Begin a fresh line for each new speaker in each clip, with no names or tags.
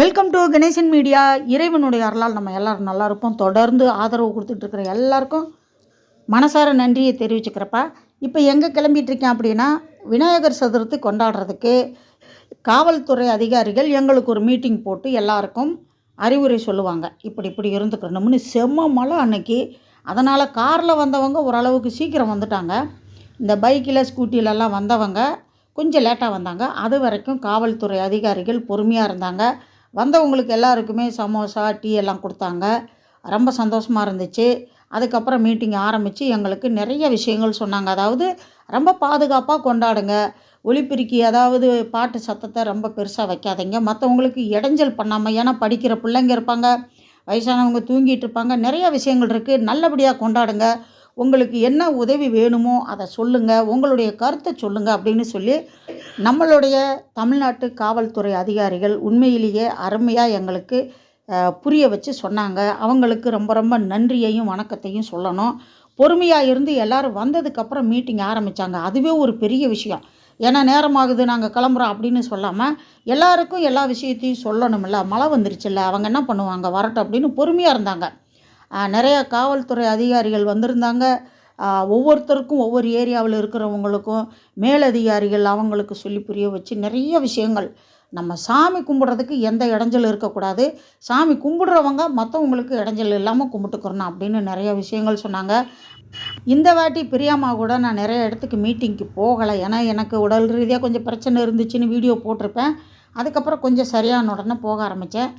Welcome to Ganesan media இறைவனுடைய அருளால் நம்ம எல்லாரும் நல்லா இருப்போம். தொடர்ந்து ஆதரவு கொடுத்துட்ருக்குற எல்லாருக்கும் மனசார நன்றியை தெரிவிச்சுக்கிறப்பா. இப்போ எங்கே கிளம்பிகிட்ருக்கேன் அப்படின்னா விநாயகர் சதுர்த்தி கொண்டாடுறதுக்கு காவல்துறை அதிகாரிகள் எங்களுக்கு ஒரு மீட்டிங் போட்டு எல்லாருக்கும் அறிவுரை சொல்லுவாங்க. இப்படி இப்படி இருந்துக்கணும்னு செம்ம மழை அன்னைக்கு. அதனால் காரில் வந்தவங்க ஓரளவுக்கு சீக்கிரம் வந்துட்டாங்க. இந்த பைக்கில் ஸ்கூட்டிலெல்லாம் வந்தவங்க கொஞ்சம் லேட்டாக வந்தாங்க. அது வரைக்கும் காவல்துறை அதிகாரிகள் பொறுமையாக இருந்தாங்க. வந்தவங்களுக்கு எல்லாருக்குமே சமோசா டீ எல்லாம் கொடுத்தாங்க. ரொம்ப சந்தோஷமாக இருந்துச்சு. அதுக்கப்புறம் மீட்டிங் ஆரம்பித்து எங்களுக்கு நிறைய விஷயங்கள் சொன்னாங்க. அதாவது ரொம்ப பாதுகாப்பாக கொண்டாடுங்க. ஒலிபெருக்கி அதாவது பாட்டு சத்தத்தை ரொம்ப பெருசாக வைக்காதீங்க. மற்றவங்களுக்கு இடைஞ்சல் பண்ணாமல் ஏன்னா படிக்கிற பிள்ளைங்க இருப்பாங்க வயசானவங்க தூங்கிட்டு இருப்பாங்க. நிறைய விஷயங்கள் இருக்குது நல்லபடியாக கொண்டாடுங்க. உங்களுக்கு என்ன உதவி வேணுமோ அதை சொல்லுங்கள் உங்களுடைய கருத்தை சொல்லுங்கள் அப்படின்னு சொல்லி நம்மளுடைய தமிழ்நாட்டு காவல்துறை அதிகாரிகள் உண்மையிலேயே அருமையாக எங்களுக்கு புரிய வச்சு சொன்னாங்க. அவங்களுக்கு ரொம்ப ரொம்ப நன்றியையும் வணக்கத்தையும் சொல்லணும். பொறுமையாக இருந்து எல்லாரும் வந்ததுக்கப்புறம் மீட்டிங் ஆரம்பித்தாங்க அதுவே ஒரு பெரிய விஷயம். ஏன்னா நேரமாகுது நாங்கள் கிளம்புறோம் அப்படின்னு சொல்லாமல் எல்லாருக்கும் எல்லா விஷயத்தையும் சொல்லணும்ல. மழை வந்துருச்சுல்ல அவங்க என்ன பண்ணுவாங்க? வரட்டும் அப்படின்னு பொறுமையாக இருந்தாங்க. நிறையா நிறைய காவல்துறை அதிகாரிகள் வந்திருந்தாங்க. ஒவ்வொருத்தருக்கும் ஒவ்வொரு ஏரியாவில் இருக்கிறவங்களுக்கும் மேலதிகாரிகள் அவங்களுக்கு சொல்லி புரிய வச்சு நிறைய விஷயங்கள். நம்ம சாமி கும்பிட்றதுக்கு எந்த இடைஞ்சல் இருக்கக்கூடாது. சாமி கும்பிடுறவங்க மற்றவங்களுக்கு இடைஞ்சல் இல்லாமல் கும்பிட்டுக்கிறணும் அப்படின்னு நிறைய விஷயங்கள் சொன்னாங்க. இந்த வாட்டி பிரியாமா கூட நான் நிறைய இடத்துக்கு மீட்டிங்க்கு போகலை. ஏன்னா எனக்கு உடல் ரீதியாக கொஞ்சம் பிரச்சனை இருந்துச்சுன்னு வீடியோ போட்டிருப்பேன். அதுக்கப்புறம் கொஞ்சம் சரியான உடனே போக ஆரம்பித்தேன்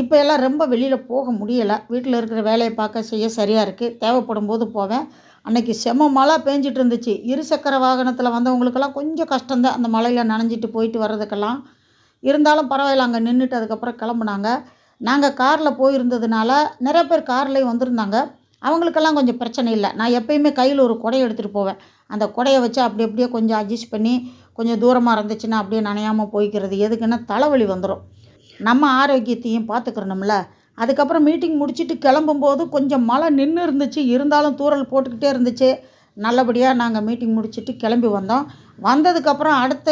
இப்போ எல்லாம் ரொம்ப வெளியில் போக முடியலை. வீட்டில் இருக்கிற வேலையை பார்க்க செய்ய சரியாக இருக்குது தேவைப்படும் போது போவேன். அன்னைக்கு செம மழை பேஞ்சிட்டு இருந்துச்சு. இருசக்கர வாகனத்தில் வந்தவங்களுக்கெல்லாம் கொஞ்சம் கஷ்டம்தான். அந்த மழையில் நனைஞ்சிட்டு போயிட்டு வர்றதுக்கெல்லாம். இருந்தாலும் பரவாயில்ல அங்கே நின்றுட்டு அதுக்கப்புறம் கிளம்புனாங்க. நாங்கள் காரில் போயிருந்ததுனால நிறைய பேர் கார்லேயும் வந்திருந்தாங்க. அவங்களுக்கெல்லாம் கொஞ்சம் பிரச்சனை இல்லை. நான் எப்பயுமே கையில் ஒரு குடையை எடுத்துகிட்டு போவேன். அந்த குடையை வச்சு அப்படி அப்படியே கொஞ்சம் அட்ஜஸ்ட் பண்ணி கொஞ்சம் தூரமாக இருந்துச்சுன்னா அப்படியே நனையாமல் போய்க்கிறது. எதுக்குன்னா தலைவலி வந்துடும் நம்ம ஆரோக்கியத்தையும் பார்த்துக்கிறணும்ல அதுக்கப்புறம் மீட்டிங் முடிச்சுட்டு கிளம்பும்போது கொஞ்சம் மழை நின்று இருந்துச்சு. இருந்தாலும் தூறல் போட்டுக்கிட்டே இருந்துச்சு. நல்லபடியாக நாங்கள் மீட்டிங் முடிச்சுட்டு கிளம்பி வந்தோம். வந்ததுக்கப்புறம் அடுத்த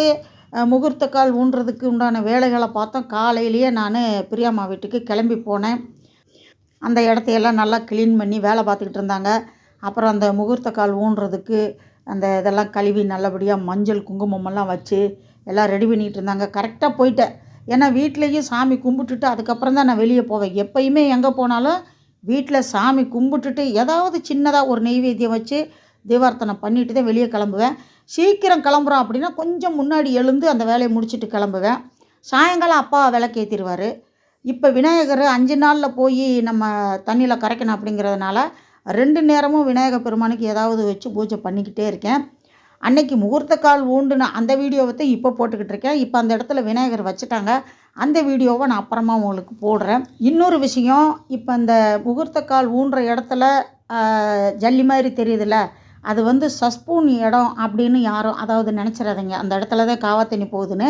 முகூர்த்த கால் ஊன்றதுக்கு உண்டான வேலைகளை பார்த்தோம். காலையிலேயே நான் பிரியாம்மா வீட்டுக்கு கிளம்பி போனேன். அந்த இடத்தையெல்லாம் நல்லா க்ளீன் பண்ணி வேலை பார்த்துக்கிட்டு இருந்தாங்க. அப்புறம் அந்த முகூர்த்த கால் ஊன்றதுக்கு அந்த இதெல்லாம் கழுவி நல்லபடியாக மஞ்சள் குங்குமமெல்லாம் வச்சு எல்லாம் ரெடி பண்ணிகிட்டு இருந்தாங்க. கரெக்டாக போயிட்டேன். ஏன்னா வீட்லேயும் சாமி கும்பிட்டுட்டு அதுக்கப்புறம் தான் நான் வெளியே போவேன். எப்பயுமே எங்கே போனாலும் வீட்டில் சாமி கும்பிட்டுட்டு ஏதாவது சின்னதாக ஒரு நெய்வேத்தியம் வச்சு தீவார்த்தனை பண்ணிட்டு தான் வெளியே கிளம்புவேன். சீக்கிரம் கிளம்புறோம் அப்படின்னா கொஞ்சம் முன்னாடி எழுந்து அந்த வேலையை முடிச்சுட்டு கிளம்புவேன். சாயங்காலம் அப்பா விளக்கேற்றிடுவார் இப்போ விநாயகர் அஞ்சு நாளில் போய் நம்ம தண்ணியில் கரைக்கணும் அப்படிங்கிறதுனால ரெண்டு நேரமும் விநாயகர் பெருமானுக்கு ஏதாவது வச்சு பூஜை பண்ணிக்கிட்டே இருக்கேன். அன்னைக்கு முகூர்த்த கால் ஊண்டுன அந்த வீடியோவை தான் இப்போ போட்டுக்கிட்டு இருக்கேன் இப்போ அந்த இடத்துல விநாயகர் வச்சுட்டாங்க. அந்த வீடியோவை நான் அப்புறமா உங்களுக்கு போடுறேன். இன்னொரு விஷயம் இப்போ இந்த முகூர்த்த கால் ஊன்ற இடத்துல ஜல்லி மாதிரி தெரியுதுல்ல அது வந்து சஸ்பூன் இடம் அப்படின்னு யாரும் அதாவது நினச்சிடாதீங்க. அந்த இடத்துல தான் காவாத்தண்ணி போகுதுன்னு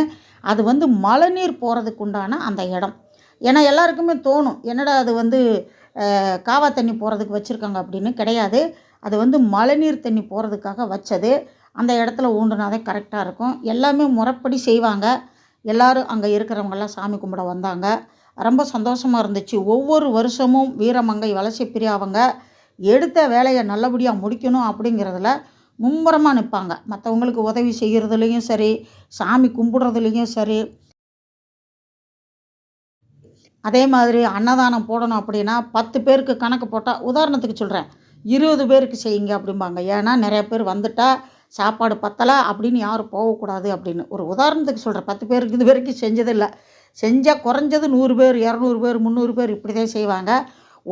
அது வந்து மழைநீர் போகிறதுக்கு உண்டான அந்த இடம். ஏன்னா எல்லாருக்குமே தோணும் என்னடா அது வந்து காவா தண்ணி போகிறதுக்கு வச்சுருக்காங்க அப்படின்னு. கிடையாது. அது வந்து மழைநீர் தண்ணி போகிறதுக்காக வச்சது. அந்த இடத்துல ஊண்டுனாதே கரெக்டாக இருக்கும். எல்லாமே முறைப்படி செய்வாங்க. எல்லோரும் அங்கே இருக்கிறவங்கெல்லாம் சாமி கும்பிட வந்தாங்க. ரொம்ப சந்தோஷமாக இருந்துச்சு. ஒவ்வொரு வருஷமும் வீரமங்கை வளர்ச்சி பிரியாவங்க எடுத்த வேலையை நல்லபடியாக முடிக்கணும் அப்படிங்கிறதுல மும்முரமாக நிற்பாங்க மற்றவங்களுக்கு உதவி செய்கிறதுலேயும் சரி சாமி கும்பிடுறதுலேயும் சரி. அதே மாதிரி அன்னதானம் போடணும் அப்படின்னா பத்து பேருக்கு கணக்கு போட்டால் உதாரணத்துக்கு சொல்கிறேன் இருபது பேருக்கு செய்யுங்க அப்படிம்பாங்க. ஏன்னா நிறைய பேர் வந்துட்டால் சாப்பாடு பத்தலை அப்படின்னு யாரும் போகக்கூடாது அப்படின்னு. ஒரு உதாரணத்துக்கு சொல்கிறேன் பத்து பேருக்கு இது வரைக்கும் செஞ்சதில்லை. செஞ்சால் குறைஞ்சது நூறு பேர் இரநூறு பேர் முந்நூறு பேர் இப்படி தான் செய்வாங்க.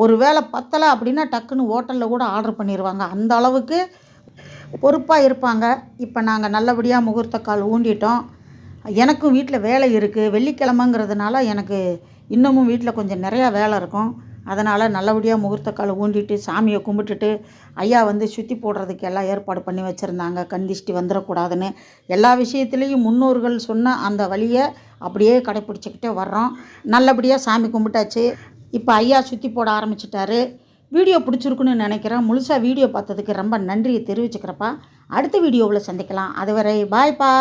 ஒரு வேளை பத்தலை அப்படின்னா டக்குன்னு ஹோட்டலில் கூட ஆர்டர் பண்ணிடுவாங்க அந்த அளவுக்கு பொறுப்பாக இருப்பாங்க. இப்போ நாங்கள் நல்லபடியாக முகூர்த்த கால் ஊண்டிட்டோம். எனக்கும் வீட்டில் வேலை இருக்குது வெள்ளிக்கிழமைங்கிறதுனால எனக்கு இன்னமும் வீட்டில் கொஞ்சம் நிறையா வேலை இருக்கும். அதனால் நல்லபடியாக முகூர்த்த கால் ஊண்டிட்டு சாமியை கும்பிட்டுட்டு ஐயா வந்து சுற்றி போடுறதுக்கு எல்லாம் ஏற்பாடு பண்ணி வச்சுருந்தாங்க. கந்திஷ்டி வந்துடக்கூடாதுன்னு. எல்லா விஷயத்துலேயும் முன்னோர்கள் சொன்ன அந்த வழியை அப்படியே கடைப்பிடிச்சிக்கிட்டே வர்றோம். நல்லபடியாக சாமி கும்பிட்டாச்சு. இப்போ ஐயா சுற்றி போட ஆரம்பிச்சிட்டாரு. வீடியோ பிடிச்சிருக்குன்னு நினைக்கிறேன். முழுசாக வீடியோ பார்த்ததுக்கு ரொம்ப நன்றியை தெரிவிச்சுக்கிறப்பா. அடுத்த வீடியோவில் சந்திக்கலாம். அதுவரை பாய்ப்பா.